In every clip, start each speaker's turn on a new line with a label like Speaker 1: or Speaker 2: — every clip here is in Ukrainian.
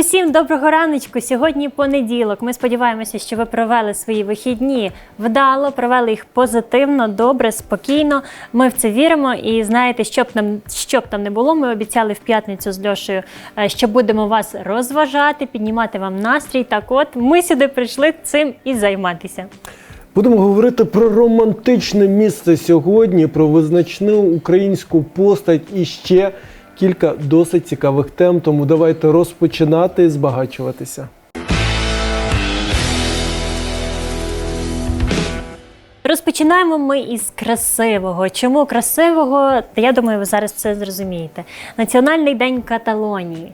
Speaker 1: Усім доброго раночку. Сьогодні понеділок. Ми сподіваємося, що ви провели свої вихідні вдало, провели їх позитивно, добре, спокійно. Ми в це віримо. І знаєте, що б нам що б там не було, ми обіцяли в п'ятницю з Льошею, е, що будемо вас розважати, піднімати вам настрій. Так, от ми сюди прийшли цим і займатися.
Speaker 2: Будемо говорити про романтичне місце сьогодні, про визначну українську постать і ще кілька досить цікавих тем. Тому давайте розпочинати і збагачуватися.
Speaker 1: Розпочинаємо ми із красивого. Чому красивого? Та я думаю, ви зараз все зрозумієте. Національний день Каталонії.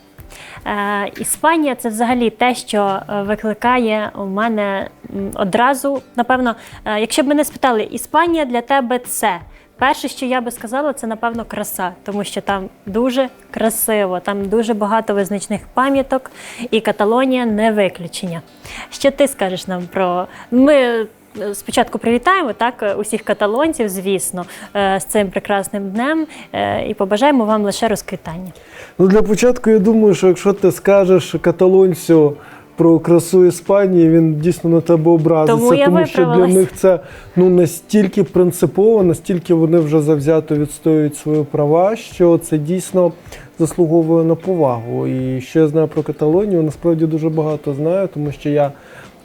Speaker 1: Е, Іспанія це взагалі те, що е, викликає у мене одразу. Напевно, е, якщо б мене спитали, Іспанія для тебе це. Перше, що я би сказала, це напевно краса, тому що там дуже красиво, там дуже багато визначних пам'яток, і Каталонія не виключення. Що ти скажеш нам про ми е, спочатку привітаємо так е, усіх каталонців, звісно, е, з цим прекрасним днем і побажаємо вам лише розквітання.
Speaker 2: Ну для початку я думаю, що якщо ти скажеш каталонцю про красу Іспанії, він дійсно на тебе образиться,
Speaker 1: Тому я
Speaker 2: тому що для них це ну настільки принципово, настільки вони вже завзято відстоюють свої права, що це дійсно заслуговує на повагу. І що я знаю про Каталонію, насправді дуже багато знаю, тому що я.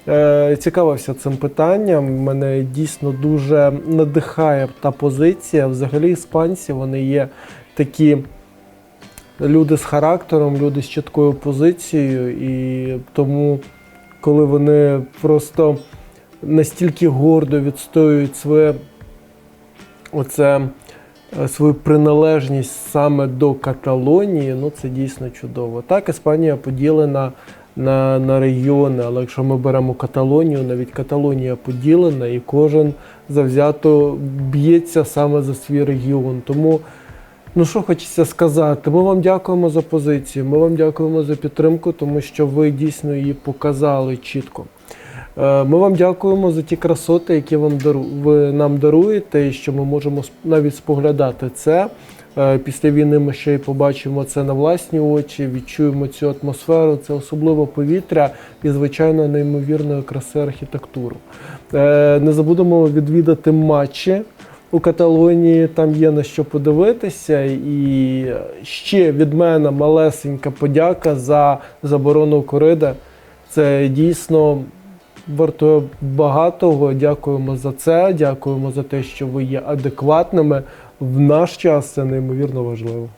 Speaker 2: Е, Цікавився цим питанням. Мене дійсно дуже надихає та позиція. Взагалі, іспанці вони є такі люди з характером, люди з чіткою позицією, і тому, коли вони просто настільки гордо відстоюють своє оце, е, свою приналежність саме до Каталонії, ну це дійсно чудово. Так, Іспанія поділена на, на регіони, але якщо ми беремо Каталонію, навіть Каталонія поділена, і кожен завзято б'ється саме за свій регіон. Тому Ну що хочеться сказати? Ми вам дякуємо за позицію. Ми вам дякуємо за підтримку, тому що ви дійсно її показали чітко. Е, Ми вам дякуємо за ті красоти, які вам дару... ви нам даруєте, і що ми можемо навіть споглядати це. Е, Після війни ми ще й побачимо це на власні очі, відчуємо цю атмосферу, це особливо повітря і, звичайно, неймовірної краси архітектуру. Е, Не забудемо відвідати матчі у Каталонії там є на що подивитися. І ще від мене малесенька подяка за заборону корида. Це дійсно вартує багатого. Дякуємо за це. Дякуємо за те, що ви є адекватними. В наш час це неймовірно важливо.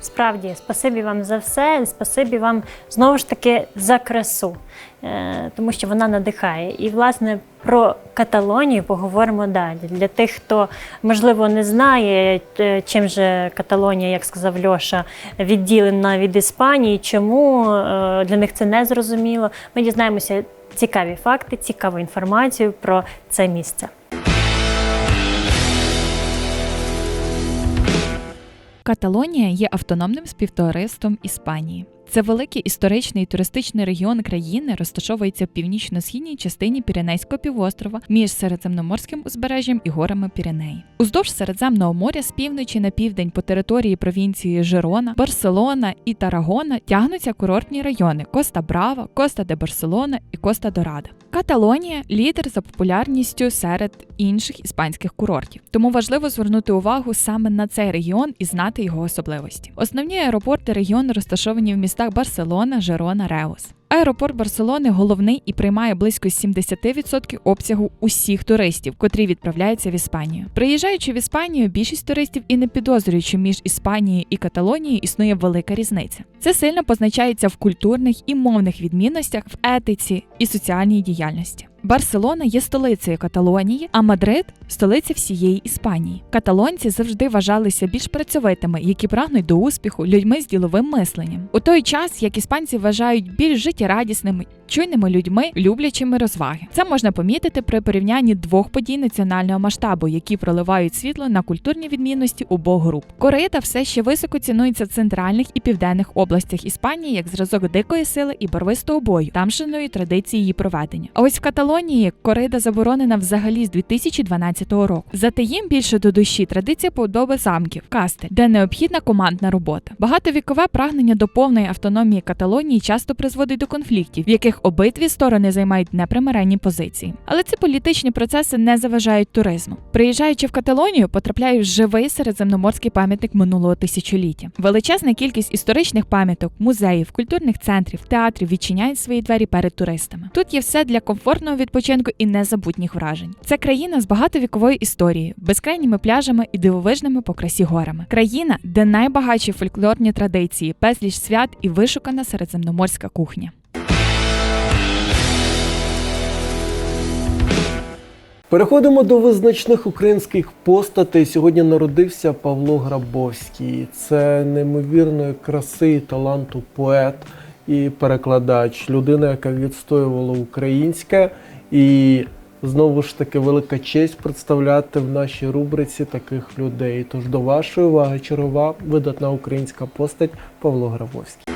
Speaker 1: Справді, спасибі вам за все, спасибі вам знову ж таки за красу, е, тому що вона надихає. І, власне, про Каталонію поговоримо далі. Для тих, хто, можливо, не знає, е, чим же Каталонія, як сказав Льоша, відділена від Іспанії, чому е, для них це не зрозуміло. Ми дізнаємося цікаві факти, цікаву інформацію про це місце.
Speaker 3: Каталонія є автономним співтовариством Іспанії. Це великий історичний і туристичний регіон країни, розташовується в північно-східній частині Піренейського півострова між Середземноморським узбережжям і горами Піренеї. Уздовж Середземного моря з півночі на південь по території провінції Жирона, Барселона і Тарагона тягнуться курортні райони Коста Брава, Коста де Барселона і Коста Дорада. Каталонія лідер за популярністю серед інших іспанських курортів, тому важливо звернути увагу саме на цей регіон і знати його особливості. Основні аеропорти регіону розташовані в містах Барселона, Жерона, Реус. Аеропорт Барселони головний і приймає близько 70% обсягу усіх туристів, котрі відправляються в Іспанію. Приїжджаючи в Іспанію, більшість туристів і не підозрюють, що між Іспанією і Каталонією існує велика різниця. Це сильно позначається в культурних і мовних відмінностях, в етиці і соціальній діяльності. Барселона є столицею Каталонії, а Мадрид столиця всієї Іспанії. Каталонці завжди вважалися більш працьовитими, які прагнуть до успіху, людьми з діловим мисленням. У той час, як іспанці вважають більш життєрадісними, чуйними людьми, люблячими розваги. Це можна помітити при порівнянні двох подій національного масштабу, які проливають світло на культурні відмінності обох груп. Корита все ще високо цінується в центральних і південних областях Іспанії як зразок дикої сили і барвистого бою, тамшиної традиції її проведення. А ось в Каталонії корида заборонена взагалі з 2012 17 року. Зате їм більше до душі традиція подоби замків кастель, де необхідна командна робота. Багатовікове прагнення до повної автономії Каталонії часто призводить до конфліктів, в яких обидві сторони займають непримиренні позиції. Але ці політичні процеси не заважають туризму. Приїжджаючи в Каталонію, потрапляю в живий середземноморський пам'ятник минулого тисячоліття. Величезна кількість історичних пам'яток, музеїв, культурних центрів, театрів відчиняють свої двері перед туристами. Тут є все для комфортного відпочинку і незабутніх вражень. Це країна з багатовіковою історією, безкрайніми пляжами і дивовижними по красі горами. Країна, де найбагатші фольклорні традиції, безліч свят і вишукана середземноморська кухня.
Speaker 2: Переходимо до визначних українських постатей. Сьогодні народився Павло Грабовський. Це неймовірної краси і таланту поет і перекладач, людина, яка відстоювала українське. І знову ж таки велика честь представляти в нашій рубриці таких людей. Тож до вашої уваги чергова видатна українська постать Павло Грабовський.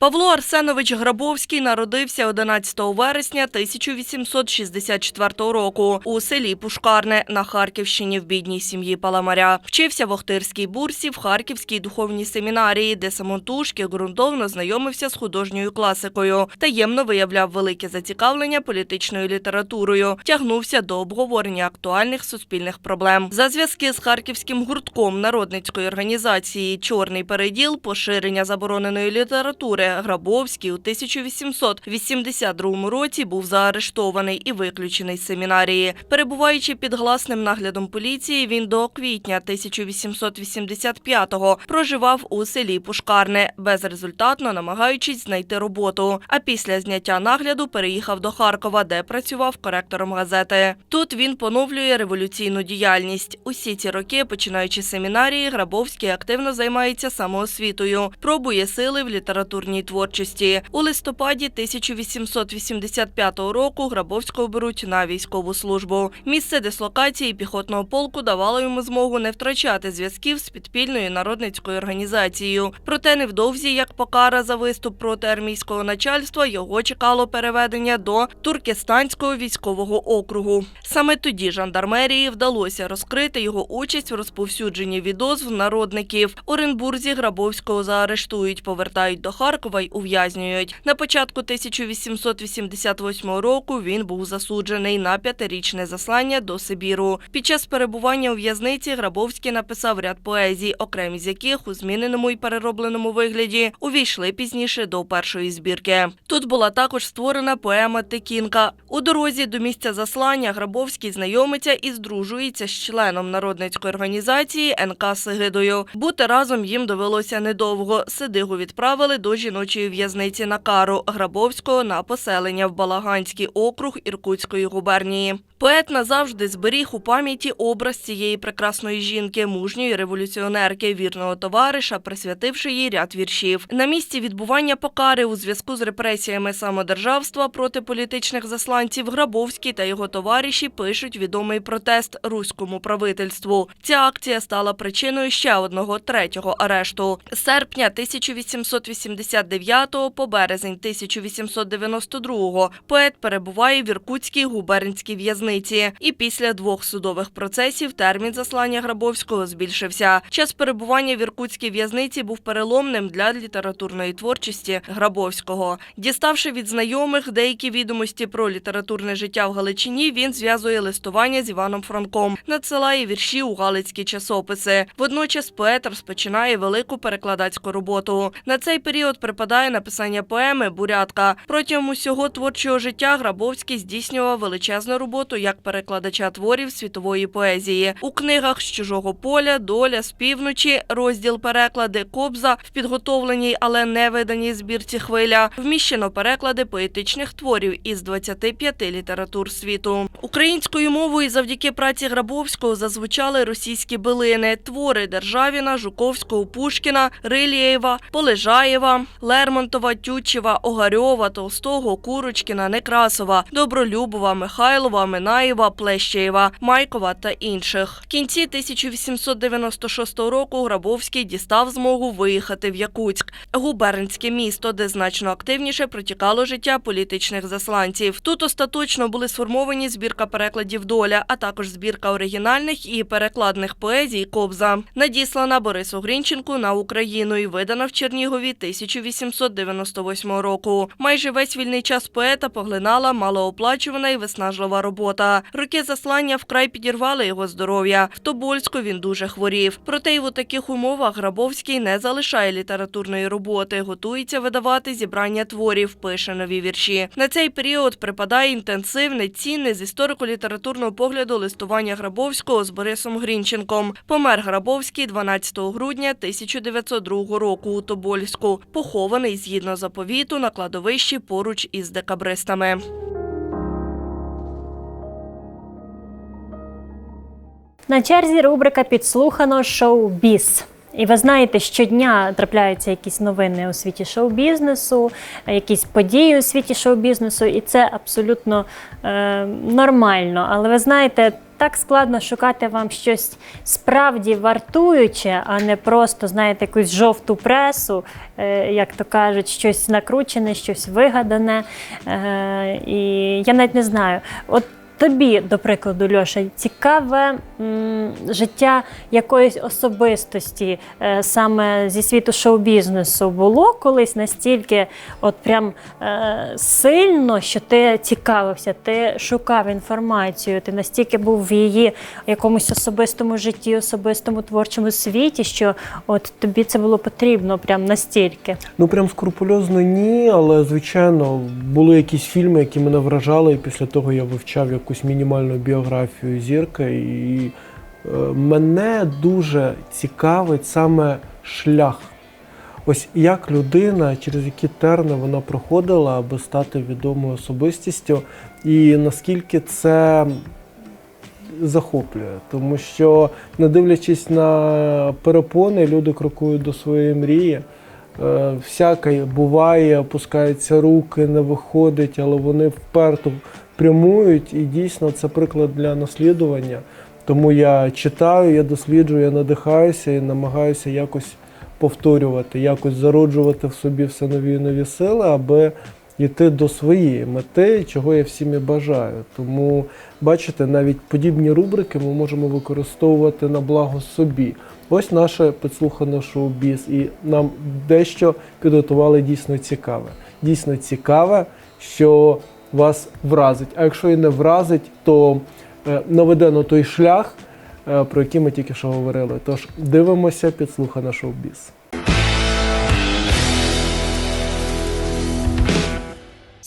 Speaker 4: Павло Арсенович Грабовський народився 11 вересня 1864 року у селі Пушкарне на Харківщині в бідній сім'ї Паламаря. Вчився в Охтирській бурсі в Харківській духовній семінарії, де самотужки ґрунтовно знайомився з художньою класикою, таємно виявляв велике зацікавлення політичною літературою, тягнувся до обговорення актуальних суспільних проблем. За зв'язки з харківським гуртком народницької організації Чорний переділ поширення забороненої літератури Грабовський у 1882 році був заарештований і виключений з семінарії. Перебуваючи під гласним наглядом поліції, він до квітня 1885-го проживав у селі Пушкарне, безрезультатно намагаючись знайти роботу. А після зняття нагляду переїхав до Харкова, де працював коректором газети. Тут він поновлює революційну діяльність. Усі ці роки, починаючи семінарії, Грабовський активно займається самоосвітою, пробує сили в літературній творчості. У листопаді 1885 року Грабовського беруть на військову службу. Місце дислокації піхотного полку давало йому змогу не втрачати зв'язків з підпільною народницькою організацією. Проте невдовзі, як покара за виступ проти армійського начальства, його чекало переведення до Туркестанського військового округу. Саме тоді жандармерії вдалося розкрити його участь в розповсюдженні відозв народників. Оренбурзі Грабовського заарештують, повертають до Харкова й ув'язнюють. На початку 1888 року він був засуджений на п'ятирічне заслання до Сибіру. Під час перебування у в'язниці Грабовський написав ряд поезій, окремі з яких у зміненому і переробленому вигляді увійшли пізніше до першої збірки. Тут була також створена поема Текінка. У дорозі до місця заслання Грабовський знайомиться і здружується з членом народницької організації НК Сигидою. Бути разом їм довелося недовго. Сидигу відправили до жіночої в'язниці на кару Грабовського на поселення в Балаганський округ Іркутської губернії. Поет назавжди зберіг у пам'яті образ цієї прекрасної жінки, мужньої революціонерки, вірного товариша, присвятивши їй ряд віршів. На місці відбування покари у зв'язку з репресіями самодержавства проти політичних засланців Грабовський та його товариші пишуть відомий протест руському правительству. Ця акція стала причиною ще одного третього арешту. З серпня 1889 по березень 1892 поет перебуває в Іркутській губернській в'язниці. І після двох судових процесів термін заслання Грабовського збільшився. Час перебування в Іркутській в'язниці був переломним для літературної творчості Грабовського. Діставши від знайомих деякі відомості про літературне життя в Галичині, він зв'язує листування з Іваном Франком, надсилає вірші у галицькі часописи. Водночас поет розпочинає велику перекладацьку роботу. На цей період припадає написання поеми Бурятка. Протягом усього творчого життя Грабовський здійснював величезну роботу як перекладача творів світової поезії. У книгах з чужого поля, доля з півночі, розділ переклади Кобза в підготовленій, але не виданій збірці хвиля. Вміщено переклади поетичних творів із 25 літератур світу. Українською мовою завдяки праці Грабовського зазвучали російські билини, твори Державіна, Жуковського, Пушкіна, Рилєєва, Полежаєва, Лермонтова, Тютчева, Огарьова, Толстого, Курочкіна, Некрасова, Добролюбова, Михайлова, Минаєва, Плещеєва, Майкова та інших. В кінці 1896 року Грабовський дістав змогу виїхати в Якутськ, губернське місто, де значно активніше протікало життя політичних засланців. Тут остаточно були сформовані збірка перекладів доля, а також збірка оригінальних і перекладних поезій Кобза, надіслана Борису Грінченку на Україну і видана в Чернігові 1898 року. Майже весь вільний час поета поглинала малооплачувана і виснажлива робота. Роки заслання вкрай підірвали його здоров'я. В Тобольську він дуже хворів. Проте й у таких умовах Грабовський не залишає літературної роботи, готується видавати зібрання творів, пише нові вірші. На цей період припадає інтенсивне, цінне з історико-літературного погляду листування Грабовського з Борисом Грінченком. Помер Грабовський 12 грудня 1902 року у Тобольську, похований згідно заповіту на кладовищі поруч із декабристами.
Speaker 1: На черзі рубрика підслухано шоу-біз. І ви знаєте, щодня трапляються якісь новини у світі шоу-бізнесу, якісь події у світі шоу-бізнесу, і це абсолютно е, нормально. Але ви знаєте, так складно шукати вам щось справді вартуюче, а не просто, знаєте, якусь жовту пресу, е, як то кажуть, щось накручене, щось вигадане. Е, і я навіть не знаю. От Тобі, до прикладу, Льоша, цікаве м, життя якоїсь особистості е, саме зі світу шоу-бізнесу було колись настільки от прям е, сильно, що ти цікавився, ти шукав інформацію, ти настільки був в її якомусь особистому житті, особистому творчому світі, що от тобі це було потрібно прям настільки.
Speaker 2: Ну прям скрупульозно ні, але звичайно були якісь фільми, які мене вражали, і після того я вивчав якусь мінімальну біографію зірки. І е, мене дуже цікавить саме шлях. Ось як людина, через які терни вона проходила, аби стати відомою особистістю, і наскільки це захоплює, тому що, не дивлячись на перепони, люди крокують до своєї мрії. Е, Всяке буває, опускаються руки, не виходить, але вони вперто прямують, і дійсно це приклад для наслідування. Тому я читаю, я досліджую, я надихаюся і намагаюся якось повторювати, якось зароджувати в собі все нові і нові сили, аби йти до своєї мети, чого я всім і бажаю. Тому, бачите, навіть подібні рубрики ми можемо використовувати на благо собі. Ось наше підслухане шоу-біз, і нам дещо підготували дійсно цікаве. Дійсно цікаве, що вас вразить. А якщо і не вразить, то наведено наведе на той шлях, е, про який ми тільки що говорили. Тож дивимося підслухане шоу-біз.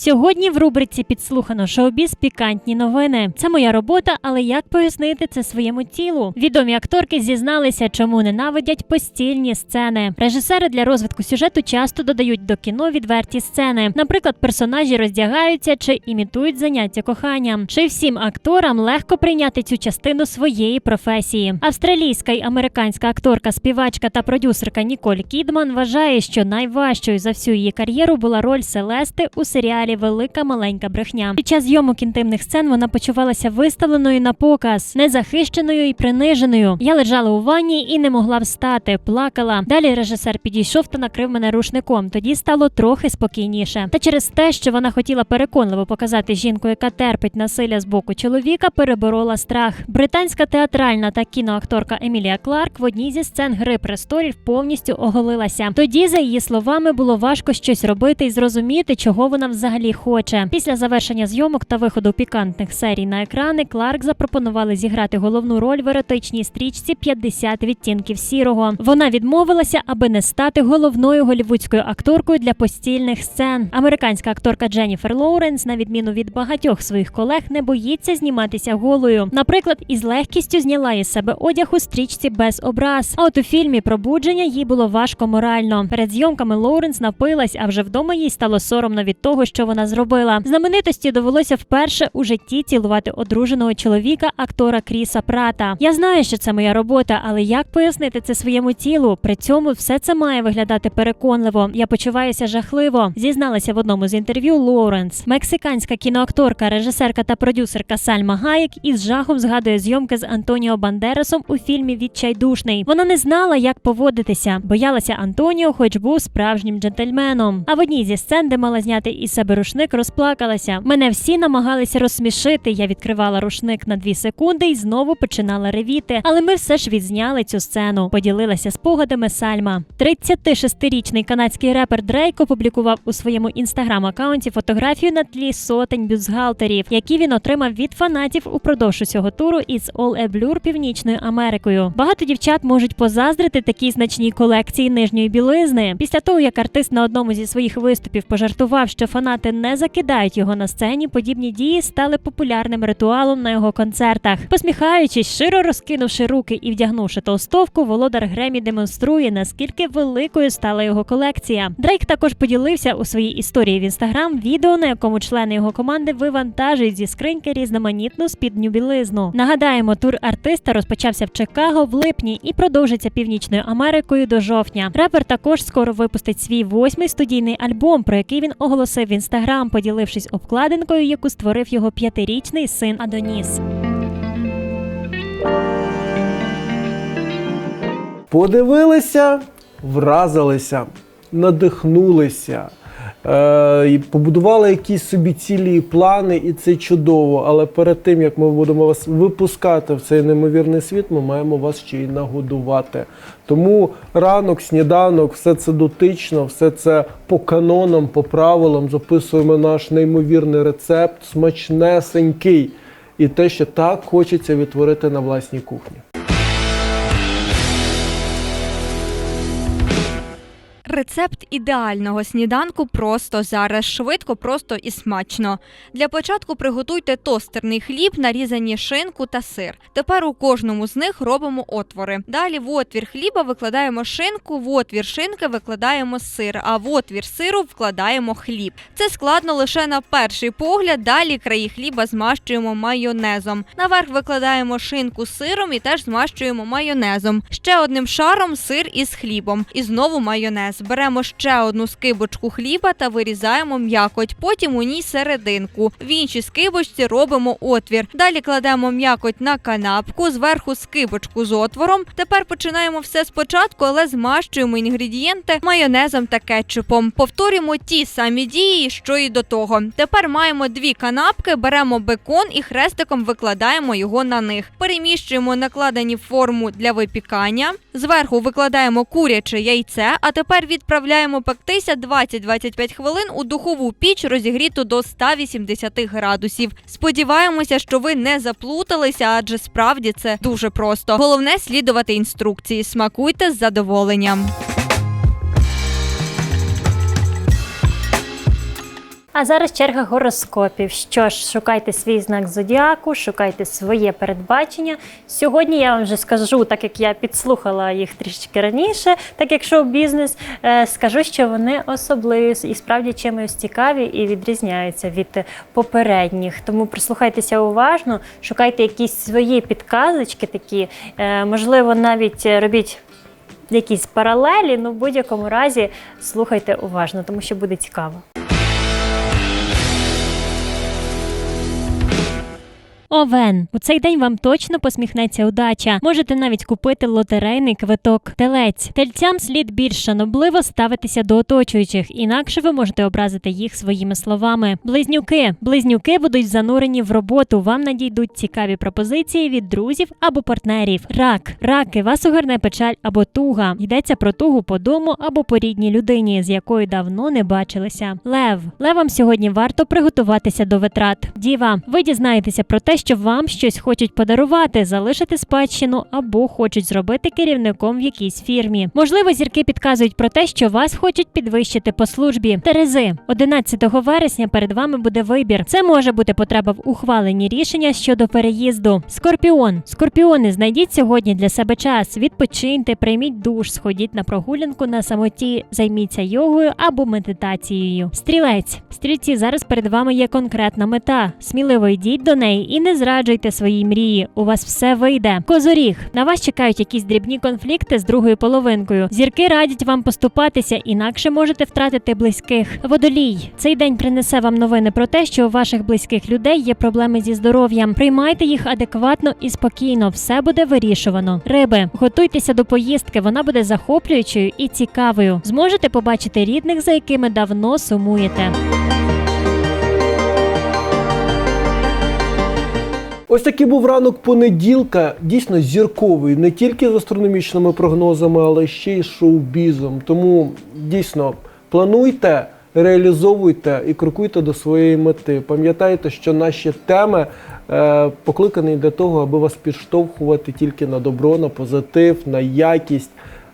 Speaker 1: Сьогодні в рубриці підслухано шоу-біз пікантні новини. Це моя робота, але як пояснити це своєму тілу? Відомі акторки зізналися, чому ненавидять постільні сцени. Режисери для розвитку сюжету часто додають до кіно відверті сцени. Наприклад, персонажі роздягаються чи імітують заняття коханням. Чи всім акторам легко прийняти цю частину своєї професії? Австралійська й американська акторка, співачка та продюсерка Ніколь Кідман вважає, що найважчою за всю її кар'єру була роль Селести у серіалі Велика маленька брехня. Під час зйомок інтимних сцен вона почувалася виставленою на показ, незахищеною і приниженою. Я лежала у ванні і не могла встати, плакала. Далі режисер підійшов та накрив мене рушником. Тоді стало трохи спокійніше. Та через те, що вона хотіла переконливо показати жінку, яка терпить насилля з боку чоловіка, переборола страх. Британська театральна та кіноакторка Емілія Кларк в одній зі сцен Гри престолів повністю оголилася. Тоді, за її словами, було важко щось робити і зрозуміти, чого вона взагалі хоче. Після завершення зйомок та виходу пікантних серій на екрани Кларк запропонували зіграти головну роль в еротичній стрічці «50 відтінків сірого. Вона відмовилася, аби не стати головною голівудською акторкою для постільних сцен. Американська акторка Дженніфер Лоуренс, на відміну від багатьох своїх колег, не боїться зніматися голою. Наприклад, із легкістю зняла із себе одяг у стрічці без образ. А от у фільмі Пробудження їй було важко морально. Перед зйомками Лоуренс напилась, а вже вдома їй стало соромно від того, що вона зробила. Знаменитості довелося вперше у житті цілувати одруженого чоловіка, актора Кріса Прата. Я знаю, що це моя робота, але як пояснити це своєму тілу? При цьому все це має виглядати переконливо. Я почуваюся жахливо. Зізналася в одному з інтерв'ю Лоуренс. Мексиканська кіноакторка, режисерка та продюсерка Сальма Гаєк із жахом згадує зйомки з Антоніо Бандерасом у фільмі Відчайдушний. Вона не знала, як поводитися, боялася Антоніо, хоч був справжнім джентльменом. А в одній зі сцен, де мала зняти із себе рушник, розплакалася. Мене всі намагалися розсмішити. Я відкривала рушник на дві секунди і знову починала ревіти. Але ми все ж відзняли цю сцену. Поділилася спогадами Сальма. 36-річний канадський репер Дрейк опублікував у своєму інстаграм-аккаунті фотографію на тлі сотень бюстгальтерів, які він отримав від фанатів упродовж усього туру із All A Blur Північною Америкою. Багато дівчат можуть позаздрити такій значній колекції нижньої білизни. Після того, як артист на одному зі своїх виступів пожартував, що фанати не закидають його на сцені, подібні дії стали популярним ритуалом на його концертах. Посміхаючись, широ розкинувши руки і вдягнувши толстовку, володар Гремі демонструє, наскільки великою стала його колекція. Дрейк також поділився у своїй історії в інстаграм відео, на якому члени його команди вивантажують зі скриньки різноманітну спідню білизну. Нагадаємо, тур артиста розпочався в Чикаго в липні і продовжиться північною Америкою до жовтня. Репер також скоро випустить свій восьмий студійний альбом, про який він оголосив в інстаграм, поділившись обкладинкою, яку створив його п'ятирічний син Адоніс.
Speaker 2: Подивилися, вразилися, надихнулися, і побудували якісь собі цілі плани, і це чудово. Але перед тим як ми будемо вас випускати в цей неймовірний світ, ми маємо вас ще й нагодувати. Тому ранок, сніданок, все це дотично, все це по канонам, по правилам. Записуємо наш неймовірний рецепт, смачнесенький. І те, що так хочеться відтворити на власній кухні.
Speaker 5: Рецепт ідеального сніданку просто зараз швидко, просто і смачно. Для початку приготуйте тостерний хліб, нарізані шинку та сир. Тепер у кожному з них робимо отвори. Далі в отвір хліба викладаємо шинку, в отвір шинки викладаємо сир, а в отвір сиру вкладаємо хліб. Це складно лише на перший погляд. Далі краї хліба змащуємо майонезом. Наверх викладаємо шинку з сиром і теж змащуємо майонезом. Ще одним шаром сир із хлібом. І знову майонез. Беремо ще одну скибочку хліба та вирізаємо м'якоть. Потім у ній серединку. В іншій скибочці робимо отвір. Далі кладемо м'якоть на канапку, зверху скибочку з отвором. Тепер починаємо все спочатку, але змащуємо інгредієнти майонезом та кетчупом. Повторюємо ті самі дії, що і до того. Тепер маємо дві канапки, беремо бекон і хрестиком викладаємо його на них. Переміщуємо накладені форму для випікання. Зверху викладаємо куряче яйце, а тепер відправляємо пектися 20-25 хвилин у духову піч, розігріту до 180 градусів. Сподіваємося, що ви не заплуталися, адже справді це дуже просто. Головне слідувати інструкції. Смакуйте з задоволенням.
Speaker 1: А зараз черга гороскопів. Що ж, шукайте свій знак зодіаку, шукайте своє передбачення. Сьогодні я вам вже скажу, так як я підслухала їх трішки раніше, так як шоу-бізнес, е, скажу, що вони особливі і справді чимось цікаві і відрізняються від попередніх. Тому прислухайтеся уважно, шукайте якісь свої підказочки такі, е, можливо, навіть робіть. Якісь паралелі, ну в будь-якому разі слухайте уважно, тому що буде цікаво. Овен. У цей день вам точно посміхнеться удача. Можете навіть купити лотерейний квиток. Телець. Тельцям слід більш шанобливо ставитися до оточуючих, інакше ви можете образити їх своїми словами. Близнюки. Близнюки будуть занурені в роботу. Вам надійдуть цікаві пропозиції від друзів або партнерів. Рак. Раки. Вас огорне печаль або туга. Йдеться про тугу по дому або по рідній людині, з якою давно не бачилися. Лев. Левам сьогодні варто приготуватися до витрат. Діва. Ви дізнаєтеся про те, що вам щось хочуть подарувати, залишити спадщину або хочуть зробити керівником в якійсь фірмі. Можливо, зірки підказують про те, що вас хочуть підвищити по службі. Терези 11 вересня перед вами буде вибір. Це може бути потреба в ухваленні рішення щодо переїзду. Скорпіон, скорпіони, знайдіть сьогодні для себе час. Відпочиньте, прийміть душ, сходіть на прогулянку на самоті, займіться йогою або медитацією. Стрілець, стрільці, зараз перед вами є конкретна мета. Сміливо йдіть до неї і не зраджуйте свої мрії. У вас все вийде. Козоріг, на вас чекають якісь дрібні конфлікти з другою половинкою. Зірки радять вам поступатися, інакше можете втратити близьких. Водолій, цей день принесе вам новини про те, що у ваших близьких людей є проблеми зі здоров'ям. Приймайте їх адекватно і спокійно. Все буде вирішувано. Риби, готуйтеся до поїздки. Вона буде захоплюючою і цікавою. Зможете побачити рідних, за якими давно сумуєте.
Speaker 2: Ось такий був ранок понеділка, дійсно зірковий, не тільки з астрономічними прогнозами, але ще й шоу-бізом. Тому дійсно плануйте, реалізовуйте і крокуйте до своєї мети. Пам'ятайте, що наші теми е, покликані для того, аби вас підштовхувати тільки на добро, на позитив, на якість.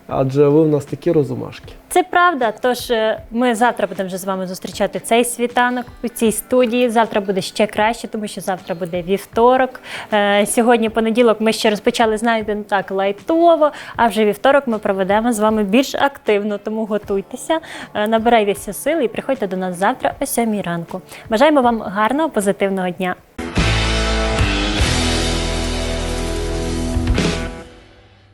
Speaker 2: Адже ви в нас такі розумашки.
Speaker 1: Це правда. Тож е, ми завтра будемо вже з вами зустрічати цей світанок у цій студії. Завтра буде ще краще, тому що завтра буде вівторок. Е, Сьогодні понеділок ми ще розпочали, знаєте, так лайтово. А вже вівторок ми проведемо з вами більш активно. Тому готуйтеся, е, набирайтеся сили і приходьте до нас завтра о 7 ранку. Бажаємо вам гарного позитивного дня.